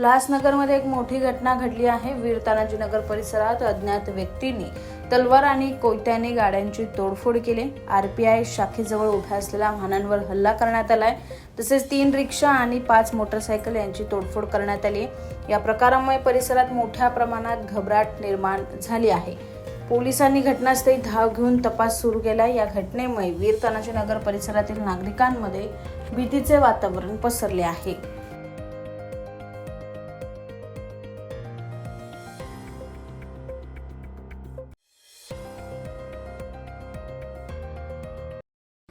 उल्हासनगरमध्ये एक मोठी घटना घडली आहे. वीर तानाजी नगर परिसरात अज्ञात व्यक्तींनी तलवार आणि कोयत्याने गाड्यांची तोडफोड केली. आर पी आय शाखेजवळ उभ्या असलेल्या वाहनांवर हल्ला करण्यात आलाय. तसेच तीन रिक्षा आणि पाच मोटरसायकल यांची तोडफोड करण्यात आली. या प्रकारामुळे परिसरात मोठ्या प्रमाणात घबराट निर्माण झाली आहे. पोलिसांनी घटनास्थळी धाव घेऊन तपास सुरू केला. या घटनेमुळे वीर तानाजी नगर परिसरातील नागरिकांमध्ये भीतीचे वातावरण पसरले आहे.